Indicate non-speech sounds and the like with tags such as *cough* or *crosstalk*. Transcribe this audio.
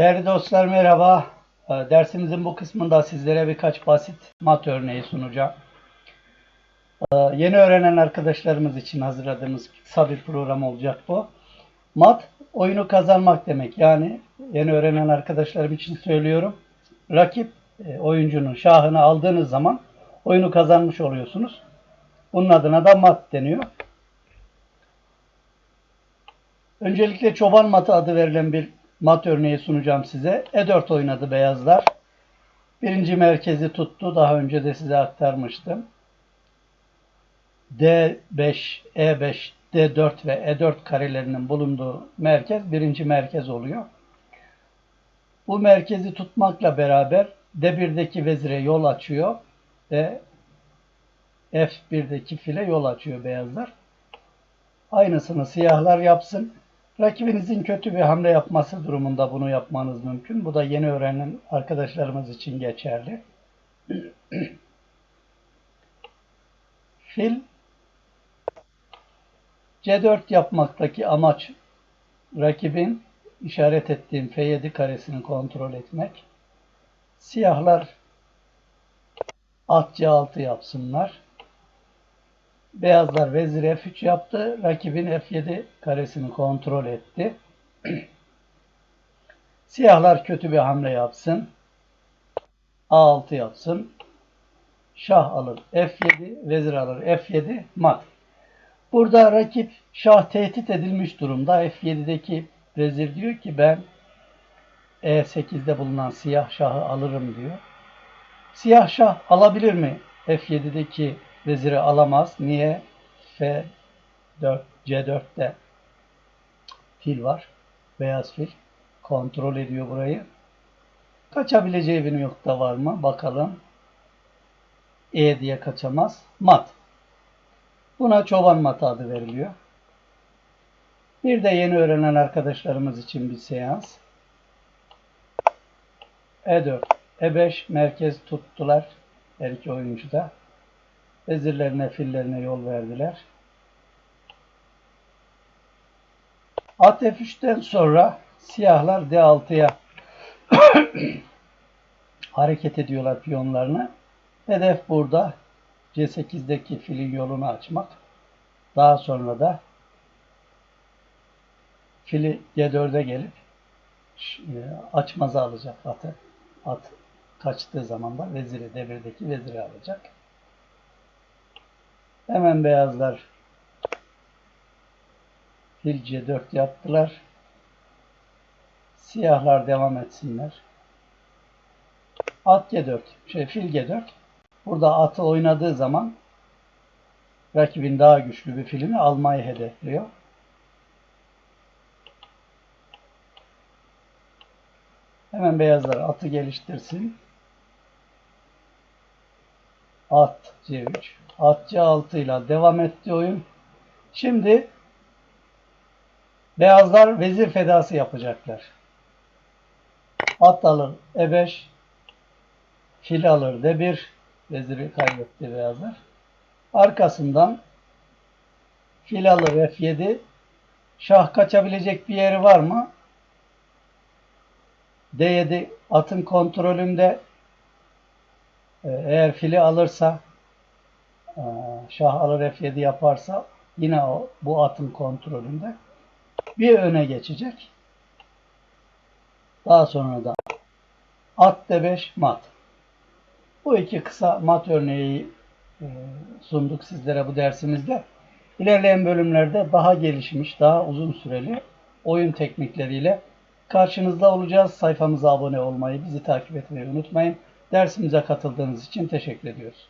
Değerli dostlar merhaba. Ee, Dersimizin bu kısmında sizlere birkaç basit mat örneği sunacağım. Ee, Yeni öğrenen arkadaşlarımız için hazırladığımız kısa bir program olacak bu. Mat oyunu kazanmak demek. Yani yeni öğrenen arkadaşlarım için söylüyorum. Rakip e, oyuncunun şahını aldığınız zaman oyunu kazanmış oluyorsunuz. Bunun adına da mat deniyor. Öncelikle çoban matı adı verilen bir mat örneği sunacağım size. E4 oynadı beyazlar. Birinci merkezi tuttu. Daha önce de size aktarmıştım. D5, E5, D4 ve E4 karelerinin bulunduğu merkez birinci merkez oluyor. Bu merkezi tutmakla beraber D1'deki vezire yol açıyor ve F1'deki file yol açıyor beyazlar. Aynısını siyahlar yapsın. Rakibinizin kötü bir hamle yapması durumunda bunu yapmanız mümkün. Bu da yeni öğrenen arkadaşlarımız için geçerli. *clears throat* Fil C4 yapmaktaki amaç rakibin işaret ettiğim F7 karesini kontrol etmek. Siyahlar at C6 yapsınlar. Beyazlar vezir F3 yaptı. Rakibin F7 karesini kontrol etti. *clears throat* Siyahlar kötü bir hamle yapsın. A6 yapsın. Şah alır F7, vezir alır F7, mat. Burada rakip şah tehdit edilmiş durumda. F7'deki vezir diyor ki ben E8'de bulunan siyah şahı alırım diyor. Siyah şah alabilir mi? F7'deki veziri alamaz. Niye? F4, C4'te fil var. Beyaz fil. Kontrol ediyor burayı. Kaçabileceği bir nokta var mı? Bakalım. E diye kaçamaz. Mat. Buna çoban matı adı veriliyor. Bir de yeni öğrenen arkadaşlarımız için bir seans. E4, E5 merkez tuttular. Her iki oyuncu da. Vezirlerine, fillerine yol verdiler. At F3'ten sonra siyahlar D6'ya *coughs* hareket ediyorlar piyonlarını. Hedef burada C8'deki filin yolunu açmak. Daha sonra da fili G4'e gelip e, açmazı alacak atı. At kaçtığı zaman da veziri, devirdeki veziri alacak. Hemen beyazlar fil C4 yaptılar. Siyahlar devam etsinler. At G4, şey fil G4. Burada atı oynadığı zaman rakibin daha güçlü bir filini almayı hedefliyor. Hemen beyazlar atı geliştirsin. At C3. At C6 ile devam etti oyun. Şimdi beyazlar vezir fedası yapacaklar. At alır E5. Fil alır D1. Veziri kaybetti beyazlar. Arkasından fil alır F7. Şah kaçabilecek bir yeri var mı? D7 atın kontrolünde eğer fili alırsa e, şah alır F7 yaparsa yine o bu atın kontrolünde bir öne geçecek. Daha sonra da at D5 mat. Bu iki kısa mat örneği e, sunduk sizlere bu dersimizde. İlerleyen bölümlerde daha gelişmiş, daha uzun süreli oyun teknikleriyle karşınızda olacağız. Sayfamıza abone olmayı, bizi takip etmeyi unutmayın. Dersimize katıldığınız için teşekkür ediyoruz.